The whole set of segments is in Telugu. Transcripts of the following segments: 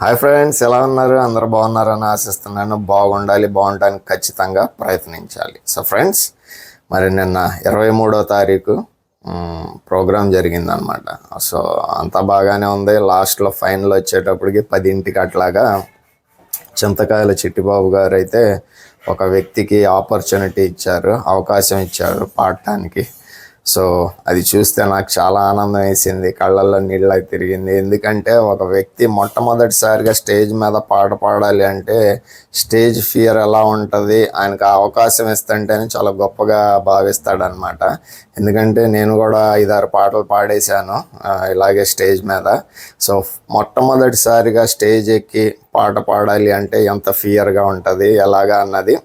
హాయ్ ఫ్రెండ్స్ ఎలా ఉన్నారు? అందరు బాగున్నారని ఆశిస్తున్నాను. బాగుండాలి బాగుండడానికి ఖచ్చితంగా ప్రయత్నించాలి. సో ఫ్రెండ్స్ మరి నిన్న ఇరవై మూడో తారీఖు ప్రోగ్రాం జరిగిందనమాట సో అంతా బాగానే ఉంది. లాస్ట్లో ఫైనల్ వచ్చేటప్పటికి పదింటికి అట్లాగా చింతకాయల చిట్టిబాబు గారు అయితే ఒక వ్యక్తికి ఆపర్చునిటీ ఇచ్చారు అవకాశం ఇచ్చారు పాడటానికి. సో అది చూస్తే నాకు చాలా ఆనందం వేసింది. కళ్ళల్లో నీళ్ళ తిరిగింది. ఎందుకంటే ఒక వ్యక్తి మొట్టమొదటిసారిగా స్టేజ్ మీద పాట పాడాలి అంటే స్టేజ్ ఫియర్ ఎలా ఉంటుంది? ఆయనకు ఆ అవకాశం ఇస్తుంటేనే చాలా గొప్పగా భావిస్తాడనమాట. ఎందుకంటే నేను కూడా ఐదారు పాటలు పాడేశాను ఇలాగే స్టేజ్ మీద. సో మొట్టమొదటిసారిగా స్టేజ్ ఎక్కి పాట పాడాలి అంటే ఎంత ఫియర్గా ఉంటుంది? ఎలాగా అన్నది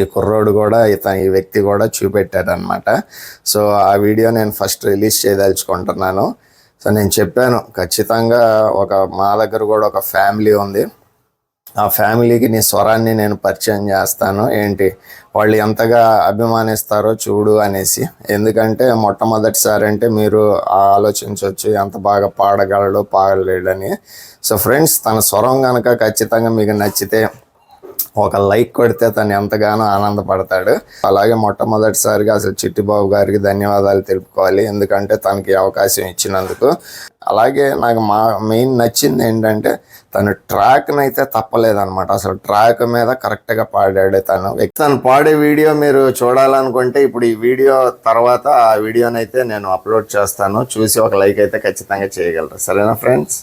ఈ కుర్రోడు కూడా ఇతను ఈ వ్యక్తి కూడా చూపెట్టాడనమాట సో ఆ వీడియో నేను ఫస్ట్ రిలీజ్ చేయదలుచుకుంటున్నాను. సో నేను చెప్పాను ఖచ్చితంగా ఒక మా దగ్గర కూడా ఒక ఫ్యామిలీ ఉంది. ఆ ఫ్యామిలీకి నీ స్వరాన్ని నేను పరిచయం చేస్తాను. ఏంటి? వాళ్ళు ఎంతగా అభిమానిస్తారో చూడు అనేసి. ఎందుకంటే మొట్టమొదటిసారి అంటే మీరు ఆలోచించవచ్చు ఎంత బాగా పాడగలడు పాడలేడని. సో ఫ్రెండ్స్ తన స్వరం కనుక ఖచ్చితంగా మీకు నచ్చితే ఒక లైక్ కొడితే తను ఎంతగానో ఆనందపడతాడు. అలాగే మొట్టమొదటిసారిగా అసలు చిట్టిబాబు గారికి ధన్యవాదాలు తెలుపుకోవాలి. ఎందుకంటే తనకి అవకాశం ఇచ్చినందుకు. అలాగే నాకు మా మెయిన్ నచ్చింది ఏంటంటే తను ట్రాక్ని అయితే తప్పలేదనమాట అసలు ట్రాక్ మీద కరెక్ట్గా పాడాడు తను. తను పాడే వీడియో మీరు చూడాలనుకుంటే ఇప్పుడు ఈ వీడియో తర్వాత ఆ వీడియోనైతే నేను అప్లోడ్ చేస్తాను. చూసి ఒక లైక్ అయితే ఖచ్చితంగా చేయగలరు. సరేనా ఫ్రెండ్స్?